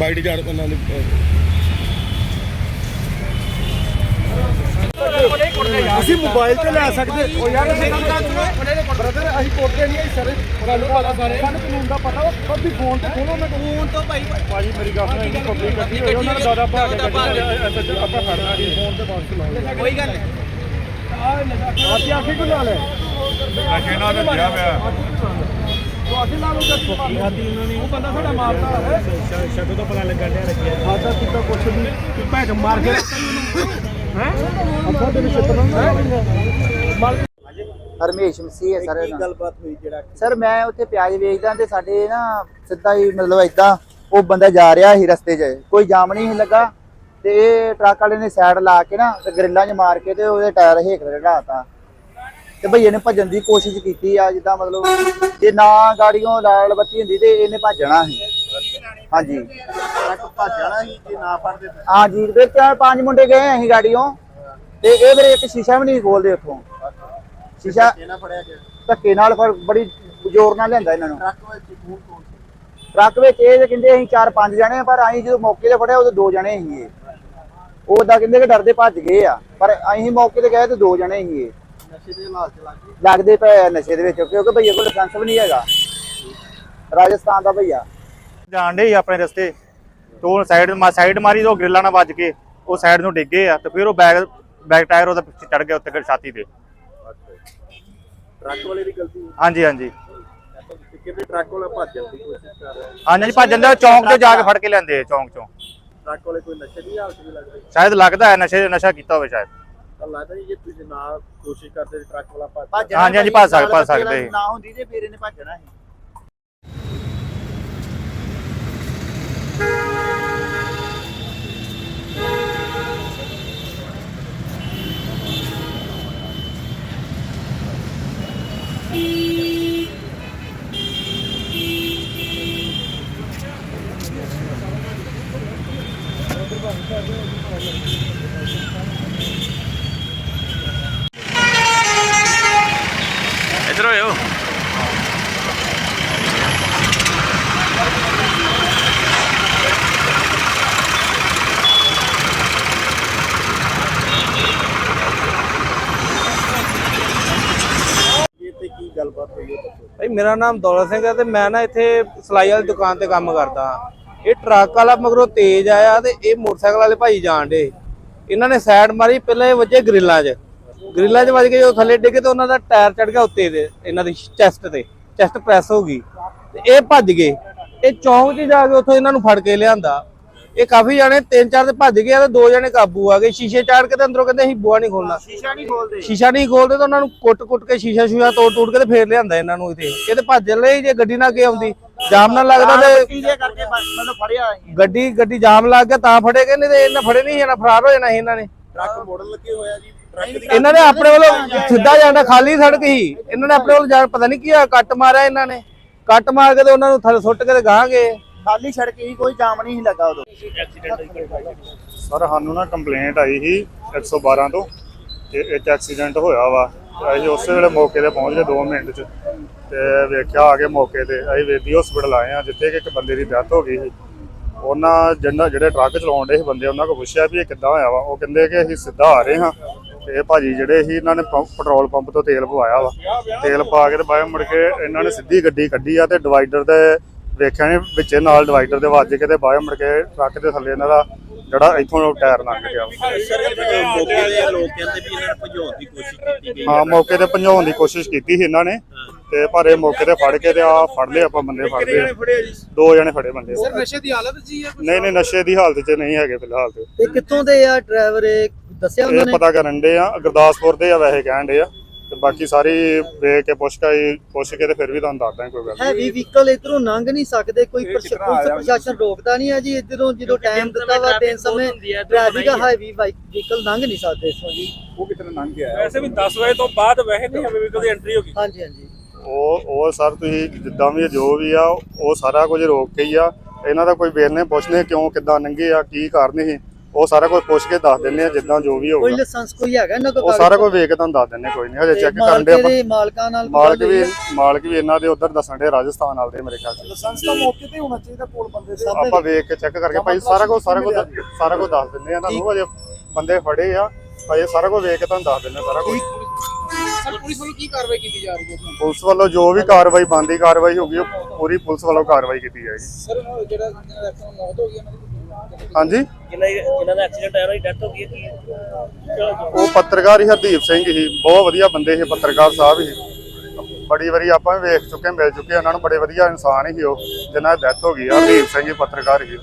Bite ਝਾੜ ਪੰਨਾਂ ਦੇ ਅਸੀਂ ਮੋਬਾਈਲ ਤੇ ਲੈ ਸਕਦੇ ਹੋ ਯਾਰ ਅਸੀਂ ਕੰਮ ਕਰਦੇ ਬ੍ਰਦਰ ਅਸੀਂ ਕੋਟੇ ਨਹੀਂ ਅਸੀਂ ਸਾਰੇ ਰਾਲੂ ਵਾਲਾ ਸਾਰੇ ਸਾਨੂੰ ਕਾਨੂੰਨ ਦਾ ਪਤਾ ਉਹ ਪੱਬੀ ਫੋਨ ਤੇ ਖੋਲੋ ਮੈਂ ਫੋਨ ਤੋਂ ਭਾਈ ਭਾਈ ਮੇਰੀ ਗੱਲ ਸੁਣ ਇਹਨੂੰ ਪਬਲਿਕ ਕੱਢੀ ਹੋਈ ਉਹਨਾਂ ਨੇ ਦਾਦਾ ਭਾ ਕੇ ਆਪਾਂ ਫੜਨਾ ਸੀ ਫੋਨ ਤੇ ਬਾਅਦ ਚ ਲਾਉਂਗੇ ਕੋਈ ਗੱਲ ਨਹੀਂ ਆਹ ਨਜ਼ਰ ਆਖੀ ਕੋ ਨਾਲ ਹੈ ਨਸ਼ੇ ਨਾਲ ਰੱਖਿਆ ਪਿਆ। ਤੁਹਾਡੇ ਨਾਲ ਉਹ ਜੱਟ ਆਦੀ ਉਹਨਾਂ ਨੇ ਉਹ ਬੰਦਾ ਸਾਡਾ ਮਾਰਦਾ ਹੈ ਸ਼ਕਲ ਤੋਂ ਪਤਾ ਲੱਗਣ ਡਿਆ ਰੱਖਿਆ ਸਾਡਾ ਕਿਤਾ ਕੁਛ ਨਹੀਂ ਕਿ ਭੈਣ ਮਾਰ ਕੇ ਹੈ ਅੱਛਾ ਤੈਨੂੰ ਛੱਤਰ ਮਾਰ ਹਰਮੇਸ਼ ਮਸੀਹ ਹੈ ਸਰ ਕੀ ਗੱਲਬਾਤ ਹੋਈ ਜਿਹੜਾ ਸਰ ਮੈਂ ਉੱਥੇ ਪਿਆਜ਼ ਵੇਚਦਾ ਤੇ ਸਾਡੇ ਨਾ ਸਿੱਧਾ ਹੀ ਮਤਲਬ ਏਦਾਂ ਉਹ ਬੰਦਾ ਜਾ ਰਿਹਾ ਸੀ ਰਸਤੇ 'ਚ। ਕੋਈ ਜਾਮ ਨਹੀਂ ਸੀ ਲੱਗਾ ਤੇ ਇਹ ਟਰੱਕ ਵਾਲੇ ਨੇ ਸਾਈਡ ਲਾ ਕੇ ਨਾ ਤੇ ਗਰਿੱਲਾਂ 'ਚ ਮਾਰ ਕੇ ਤੇ ਉਹਦੇ ਟਾਇਰ ਹੇਕ ਰੜਾਤਾ ਤੇ ਭਈਏ ਨੇ ਭੱਜਣ ਦੀ ਕੋਸ਼ਿਸ਼ ਕੀਤੀ ਆ ਜਿੱਦਾਂ ਮਤਲਬ ਜੇ ਨਾ ਗਾੜੀਆਂ ਲਾਲ ਬੱਤੀ ਹੁੰਦੀ ਤੇ ਇਹਨੇ ਭੱਜਣਾ ਸੀ। ਹਾਂਜੀ। ਟਰੱਕ ਭੱਜ ਜਾਣਾ ਸੀ ਜੇ ਨਾ ਫੜਦੇ ਹਾਂਜੀ ਫਿਰ ਚਾਰ ਪੰਜ ਮੁੰਡੇ ਗਏ ਅਸੀਂ ਗਾੜੀਆਂ ਤੇ ਇਹ ਮੇਰੇ ਇੱਕ ਸ਼ੀਸ਼ਾ ਵੀ ਨਹੀਂ ਖੋਲਦੇ ਉੱਥੋਂ। ਸ਼ੀਸ਼ਾ ਨਾ ਫੜਿਆ ਗਿਆ ਧੱਕੇ ਨਾਲ ਫਿਰ ਬੜੀ ਜ਼ੋਰ ਨਾਲ ਲਿਆਂਦਾ ਇਹਨਾਂ ਨੂੰ। ਟਰੱਕ ਵਿੱਚ ਖੂਨ ਕੋਲ ਟਰੱਕ ਵਿੱਚ ਇਹ ਤੇ ਕਹਿੰਦੇ ਅਸੀਂ ਚਾਰ ਪੰਜ ਜਣੇ ਆ, ਪਰ ਅਸੀਂ ਜਦੋਂ ਮੌਕੇ ਤੇ ਫੜਿਆ ਉਦੋਂ ਦੋ ਜਣੇ ਸੀਗੇ ਉਹ ਤਾਂ ਕਹਿੰਦੇ ਕਿ ਡਰਦੇ ਭੱਜ ਗਏ ਆ ਪਰ ਅਸੀਂ ਮੌਕੇ ਤੇ ਗਏ ਤੇ ਦੋ ਜਣੇ ਸੀਗੇ ਨਸ਼ੇ ਦੇ ਹਾਲਾਤ ਚ ਲੱਗ ਗਏ। ਲੱਗਦੇ ਪਏ ਆ ਨਸ਼ੇ ਦੇ ਵਿੱਚ ਕਿਉਂਕਿ ਭਈਏ ਕੋਲ ਲਾਇਸੈਂਸ ਵੀ ਨਹੀਂ ਹੈਗਾ। ਰਾਜਸਥਾਨ ਦਾ ਭਈਆ। ਜਾਣ ਡੇ ਆਪਣੇ ਰਸਤੇ। ਤੋਂ ਸਾਈਡ ਮਾ ਸਾਈਡ ਮਾਰੀ ਤੋਂ ਗ੍ਰਿਲਾਂ ਨਾਲ ਵੱਜ ਕੇ ਉਹ ਸਾਈਡ ਨੂੰ ਡਿੱਗੇ ਆ ਤੇ ਫਿਰ ਉਹ ਬੈਕ ਬੈਕ ਟਾਇਰ ਉਹਦਾ ਪਿੱਛੇ ਚੜ ਗਿਆ ਉੱਤੇ ਛਾਤੀ ਤੇ। ਟਰੱਕ ਵਾਲੇ ਦੀ ਗਲਤੀ ਹਾਂਜੀ ਹਾਂਜੀ। ਤੇ ਕਿਤੇ ਟਰੱਕ ਵਾਲਾ ਭੱਜਣ ਦੀ ਕੋਸ਼ਿਸ਼ ਕਰ ਰਿਹਾ? ਹਾਂਜੀ ਹਾਂਜੀ ਭੱਜਣ ਦਾ ਚੌਂਕ 'ਚ ਜਾ ਕੇ ਫੜ ਕੇ ਲੈਂਦੇ ਚੌਂਕ 'ਚੋਂ। ਟਰੱਕ ਵਾਲੇ ਕੋਈ ਨਸ਼ੇ ਦੀ ਹਾਲਤ ਵੀ ਲੱਗ ਰਹੀ ਸ਼ਾਇਦ ਲੱਗਦਾ ਹੈ ਨਸ਼ੇ ਨਸ਼ਾ ਕੀਤਾ ਹੋਵੇ ਸ਼ਾਇਦ। ਤਾਂ ਲੱਗਦਾ ਜੀ ਜੇ ਤੁਸੀਂ ਨਾ ਕੋਸ਼ਿਸ਼ ਕਰਦੇ ਤੇ ਟਰੱਕ ਵਾਲਾ ਭੱਜ ਭੱਜਣਾ ਹਾਂਜੀ, ਹਾਂਜੀ, ਭਾਈ, ਭੱਜ ਸਕ- ਭੱਜ ਬੱਤੀ ਸਕਦੇ। ਨਾ ਹੁੰਦੀ ਤੇ ਫਿਰ ਇਹਨੇ ਭੱਜਣਾ ਸੀ ਇਧਰ ਹੋਇਓ ਇਹ ਤੇ ਕੀ ਗੱਲਬਾਤ ਹੋਈ ਹੈ ਦੱਸੋ ਭਾਈ ਮੇਰਾ ਨਾਮ ਦੌਲਤ ਸਿੰਘ ਹੈ ਤੇ ਮੈਂ ਨਾ ਇੱਥੇ ਸਲਾਈ ਵਾਲੀ ਦੁਕਾਨ ਤੇ ਕੰਮ ਕਰਦਾ ਇਹ ਟਰੱਕ ਵਾਲਾ ਮਗਰੋਂ ਤੇਜ਼ ਆਇਆ ਤੇ ਇਹ ਮੋਟਰਸਾਈਕਲ ਵਾਲੇ ਭਾਈ ਜਾਣ ਡੇ ਇਹਨਾਂ ਨੇ ਸਾਈਡ ਮਾਰੀ, ਪਹਿਲਾਂ ਇਹ ਵੱਜੇ ਗ੍ਰਿਲਾਂ 'ਚ। ਗ੍ਰਿਲਾਂ 'ਚ ਵੱਜ ਕੇ ਜਦੋਂ ਥੱਲੇ ਡਿੱਗੇ ਤੇ ਉਹਨਾਂ ਦਾ ਟਾਇਰ ਚੜ ਗਿਆ ਉੱਤੇ ਦੇ, ਇਹਨਾਂ ਦੀ ਚੈਸਟ ਤੇ। ਚੈਸਟ ਪ੍ਰੈਸ ਹੋ ਗਈ। ਤੇ ਇਹ ਭੱਜ ਗਏ। ਇਹ ਚੌਂਕ 'ਚ ਜਾ ਕੇ ਉੱਥੋਂ ਇਹਨਾਂ ਨੂੰ ਫੜ ਕੇ ਲਿਆਂਦਾ। ਇਹ ਕਾਫੀ ਜਾਣੇ ਤਿੰਨ ਚਾਰ ਤੇ ਭੱਜ ਗਏ ਤੇ ਦੋ ਜਣੇ ਕਾਬੂ ਆ ਗਏ। ਸ਼ੀਸ਼ੇ ਚਾੜ ਕੇ ਤੇ ਅੰਦਰੋਂ ਕਹਿੰਦੇ ਅਸੀਂ ਬੂਆ ਨਹੀਂ ਖੋਲਣਾ। ਸ਼ੀਸ਼ਾ ਨਹੀਂ ਖੋਲਦੇ। ਸ਼ੀਸ਼ਾ ਨਹੀਂ ਖੋਲਦੇ ਤਾਂ ਉਹਨਾਂ ਨੂੰ ਕੁੱਟ-ਕੁੱਟ ਕੇ ਸ਼ੀਸ਼ਾ ਸ਼ੂਸ਼ਾ ਤੋੜ-ਤੋੜ ਕੇ ਤੇ ਫੇਰ ਲਿਆਂਦਾ ਇਹਨਾਂ ਨੂੰ ਇੱਥੇ। ਇਹ ਤੇ ਭੱਜ ਲਈ ਜੇ ਗੱਡੀ ਨਾ ਕੇ ਆਉਂਦੀ ਜਾਮ ਨਾ ਲੱਗਦਾ ਤੇ ਕਰਕੇ ਫੜਿਆ ਗੱਡੀ ਗੱਡੀ ਜਾਮ ਲੱਗ ਗਿਆ ਤਾਂ ਫੜੇ ਗਏ ਨਹੀਂ ਤੇ ਇਹਨਾਂ ਫੜੇ ਨਹੀਂ ਜਾਣਾ ਫਰਾਰ ਹੋ ਜਾਣਾ ਸੀ ਇਹਨਾਂ ਨੇ। ਟਰੱਕ ਮੋੜਨ ਲੱਗੇ ਹੋਇਆ ਜੀ ਇਹਨਾਂ ਨੇ ਆਪਣੇ ਵੱਲੋਂ ਸਿੱਧਾ ਜਾਣਾ ਖਾਲੀ ਸੜਕ ਸੀ। ਇਹਨਾਂ ਨੇ ਆਪਣੇ ਵੱਲੋਂ ਪਤਾ ਨਹੀਂ ਕੀ ਕੱਟ ਮਾਰਿਆ ਇਹਨਾਂ ਨੇ। ਕੱਟ ਮਾਰ ਕੇ ਤੇ ਉਹਨਾਂ ਨੂੰ ਥੱਲੇ ਸੁੱਟ ਕੇ ਤੇ ਗਾਂ ਗਏ। ਖਾਲੀ ਸੜਕ ਹੀ ਕੋਈ ਜਾਮ ਨਹੀਂ ਸੀ ਲੱਗਾ ਉਦੋਂ। ਸਰ ਸਾਨੂੰ ਨਾ ਕੰਪਲੇਂਟ ਆਈ ਸੀ 112 ਤੋਂ ਕਿ ਇੱਕ ਐਕਸੀਡੈਂਟ ਹੋਇਆ ਵਾ। ਤੇ ਅਸੀਂ ਉਸੇ ਵੇਲੇ ਮੌਕੇ ਤੇ ਪਹੁੰਚ ਗਏ 2 ਮਿੰਟ 'ਚ ਤੇ ਵੇਖਿਆ ਆ ਕੇ ਮੌਕੇ ਤੇ ਅਸੀਂ ਵੇਦੀ ਹਸਪੀਟਲ ਆਏ ਆ ਜਿੱਥੇ ਕਿ ਇੱਕ ਬੰਦੇ ਦੀ ਡੈਥ ਹੋ ਗਈ ਸੀ। ਉਹਨਾਂ ਜਿਹਨਾਂ ਜਿਹੜੇ ਟਰੱਕ ਚਲਾਉਣ ਦੇ ਸੀ ਬੰਦੇ ਉਹਨਾਂ ਕੋਲ ਪੁੱਛਿਆ ਵੀ ਇਹ ਕਿੱਦਾਂ ਹੋਇਆ ਵਾ। ਉਹ ਕਹਿੰਦੇ ਕਿ ਅਸੀਂ ਸਿੱਧਾ ਆ ਰਹੇ ਹਾਂ ਤੇ ਇਹ ਭਾਜੀ ਜਿਹੜੇ ਸੀ ਇਹਨਾਂ ਨੇ ਪੈਟਰੋਲ ਪੰਪ ਤੋਂ ਤੇਲ ਪਵਾਇਆ ਵਾ। ਤੇਲ ਪਾ ਕੇ ਤੇ ਬਾਅਦ ਮੁੜ ਕੇ ਇਹਨਾਂ ਨੇ ਸਿੱਧੀ ਗੱਡੀ ਕੱਢੀ ਆ ਤੇ ਡਿਵਾਈਡਰ ਤੇ ਵੇਖਿਆ ਨੇ ਵਿੱਚੇ ਨਾਲ ਡਿਵਾਈਡਰ ਦੇ ਵੱਜ ਕੇ ਤੇ ਬਾਅਦ ਮੁੜ ਕੇ ਟਰੱਕ ਦੇ ਥੱਲੇ ਇਹਨਾਂ ਦਾ ਜਿਹੜਾ ਇੱਥੋਂ ਟਾਇਰ ਲੰਘ ਗਿਆ। ਵਾ। ਮੌਕੇ ਦੇ ਲੋਕ ਕਹਿੰਦੇ ਵੀ ਇਹਨਾਂ ਨੂੰ ਭਜਾਉਣ ਦੀ ਕੋਸ਼ਿਸ਼ ਕੀਤੀ ਗਈ ਹਾਂ ਮੌਕੇ ਤੇ ਭਜਾਉਣ ਦੀ ਕੋਸ਼ਿਸ਼ ਕੀਤੀ ਸੀ ਇਹਨਾਂ ਨੇ ਤੇ ਪਰ ਇਹ ਮੌਕੇ ਤੇ ਫੜ ਕੇ ਤੇ ਆ ਫੜ ਲਏ ਆਪਾਂ ਬੰਦੇ ਫੜ ਲਏ। ਦੋ ਜਣੇ ਫੜੇ ਬੰਦੇ। ਸਰ ਨਸ਼ੇ ਦੀ ਹਾਲਤ ਜੀ ਹੈ ਨਹੀਂ ਨਹੀਂ ਨਸ਼ੇ ਦੀ ਹਾਲਤ 'ਚ ਨਹੀਂ ਹੈਗੇ ਫਿਲਹਾਲ ਤੇ। ਇਹ ਕਿੱਥੋਂ ਦੇ ਆ ਡਰਾਈਵਰ ਦੱਸਿਆ ਇਹ ਪਤਾ ਕਰਨ ਦੇ ਆ ਗੁਰਦਾਸਪੁਰ ਦੇ ਆ ਵੈਸੇ ਕਹਿਣ ਦੇ ਆ। ਤੇ ਬਾਕੀ ਸਾਰੀ ਵੇਖ ਕੇ ਪੁੱਛ ਕੇ ਪੁੱਛ ਕੇ ਤੇ ਫਿਰ ਵੀ ਤੁਹਾਨੂੰ ਦੱਸਦਾ ਕੋਈ ਗੱਲ ਹੈਵੀ ਵਹੀਕਲ ਇਧਰੋਂ ਲੰਘ ਨਹੀਂ ਸਕਦੇ ਕੋਈ ਪ੍ਰਸ਼ਾਸਨ ਰੋਕਦਾ ਨਹੀਂ ਹੈ ਜੀ ਇਧਰੋਂ ਜਦੋਂ ਟਾਈਮ ਦਿੱਤਾ ਵਾ ਦਿਨ ਸਮੇਂ ਟ੍ਰੈਫਿਕ ਹੈਵੀ ਵਹੀਕਲ ਲੰਘ ਨਹੀਂ ਸਕਦੇ ਇਸੋਂ ਜੀ। ਉਹ ਕਿਤਨੇ ਲੰਘ ਗਿਆ? ਵੈਸੇ ਵੀ 10 ਵਜੇ ਤੋਂ ਬਾਅਦ ਵੈਸੇ ਨਹੀਂ ਹਮੇ ਵਹੀਕਲ ਦੀ ਐਂਟਰੀ ਹੋਗੀ ਹਾਂਜੀ ਹਾਂਜੀ। ਉਹ ਉਹ ਸਰ ਤੁਸੀਂ ਜਿੱਦਾਂ ਵੀ ਜੋ ਵੀ ਆ ਉਹ ਸਾਰਾ ਕੁਝ ਰੋਕ ਕੇ ਹੀ ਆ। ਇਹਨਾਂ ਦਾ ਕੋਈ ਵੇਰਨੇ ਪੁੱਛਨੇ ਕਿਉਂ ਕਿੱਦਾਂ ਲੰਘੇ ਆ ਕੀ ਕਾਰਨ ਸੀ? ਉਹ ਸਾਰਾ ਕੁਝ ਪੁੱਛ ਕੇ ਦੱਸ ਦਿੰਦੇ ਆ ਜਿੱਦਾਂ ਜੋ ਵੀ ਕੋਈ ਹੋਊਗਾ ਲਾਇਸੈਂਸ ਕੋਈ ਹੈਗਾ ਇਹਨਾਂ ਕੋਲ ਉਹ ਸਾਰਾ ਕੁਝ ਵੇਖ ਕੇ ਤੁਹਾਨੂੰ ਦੱਸ ਦਿੰਦੇ ਕੋਈ ਨਹੀਂ ਹਜੇ ਚੈੱਕ ਕਰਨ ਦੇ ਆਪਾਂ। ਮਾਲਕਾਂ ਨਾਲ ਮਾਲਕ ਵੀ? ਮਾਲਕ ਵੀ ਇਹਨਾਂ ਦੇ ਉਧਰ ਦੱਸਣ ਦੇ ਰਾਜਸਥਾਨ ਵਾਲੇ ਦੇ ਮੇਰੇ ਖਿਆਲ ਚ। ਲਾਇਸੈਂਸ ਤਾਂ ਮੌਕੇ ਤੇ ਹੋਣਾ ਚਾਹੀਦਾ ਕੋਲ ਬੰਦੇ ਦੇ। ਆਪਾਂ ਵੇਖ ਕੇ ਚੈੱਕ ਕਰਕੇ ਭਾਈ ਸਾਰਾ ਕੁਝ ਸਾਰਾ ਕੁਝ ਸਾਰਾ ਕੁਝ ਦੱਸ ਦਿੰਦੇ ਆ ਤੁਹਾਨੂੰ ਹਜੇ ਬੰਦੇ ਫੜੇ ਆ ਭਾਈ ਸਾਰਾ ਕੁਝ ਵੇਖ ਕੇ ਤੁਹਾਨੂੰ ਦੱਸ ਦਿੰਦੇ ਆ ਸਾਰਾ ਕੁਝ। ਸਰ ਪੁਲਿਸ ਵੱਲੋਂ ਕੀ ਕਾਰਵਾਈ ਕੀਤੀ ਜਾ ਰਹੀ ਹੈ? ਪੁਲਿਸ ਵੱਲੋਂ ਜੋ ਵੀ ਕਾਰਵਾਈ ਬੰਦੀ ਕਾਰਵਾਈ ਹੋਗੀ ਉਹ ਪੂਰੀ ਪੁਲਿਸ ਵੱਲੋਂ ਕਾਰਵਾਈ ਕੀਤੀ ਜਾਏਗੀ। ਸਰ ਜਿਹੜਾ ਮੌਤ ਹੋ ਗਈ ਉਹਨਾਂ ਦੀ ਹਾਂਜੀ? ਜਿਨ੍ਹਾਂ ਜਿਨ੍ਹਾਂ ਦਾ ਐਕਸੀਡੈਂਟ ਆਇਆ ਉਹਨਾਂ ਦੀ ਡੈਥ ਹੋ ਗਈ ਹੈ ਕੀ ਉਹ ਪੱਤਰਕਾਰ ਹੀ ਹਰਦੀਪ ਸਿੰਘ ਹੀ ਬਹੁਤ ਵਧੀਆ ਬੰਦੇ ਸੀ ਪੱਤਰਕਾਰ ਸਾਹਿਬ ਹੀ। ਬੜੀ ਵਾਰੀ ਆਪਾਂ ਵੀ ਵੇਖ ਚੁੱਕੇ ਮਿਲ ਚੁੱਕੇ ਉਹਨਾਂ ਨੂੰ ਬੜੇ ਵਧੀਆ ਇਨਸਾਨ ਹੀ ਉਹ ਜਿਨ੍ਹਾਂ ਦੀ ਡੈਥ ਹੋ ਗਈ ਆ ਹਰਦੀਪ ਸਿੰਘ ਹੀ ਪੱਤਰਕਾਰ ਹੀ।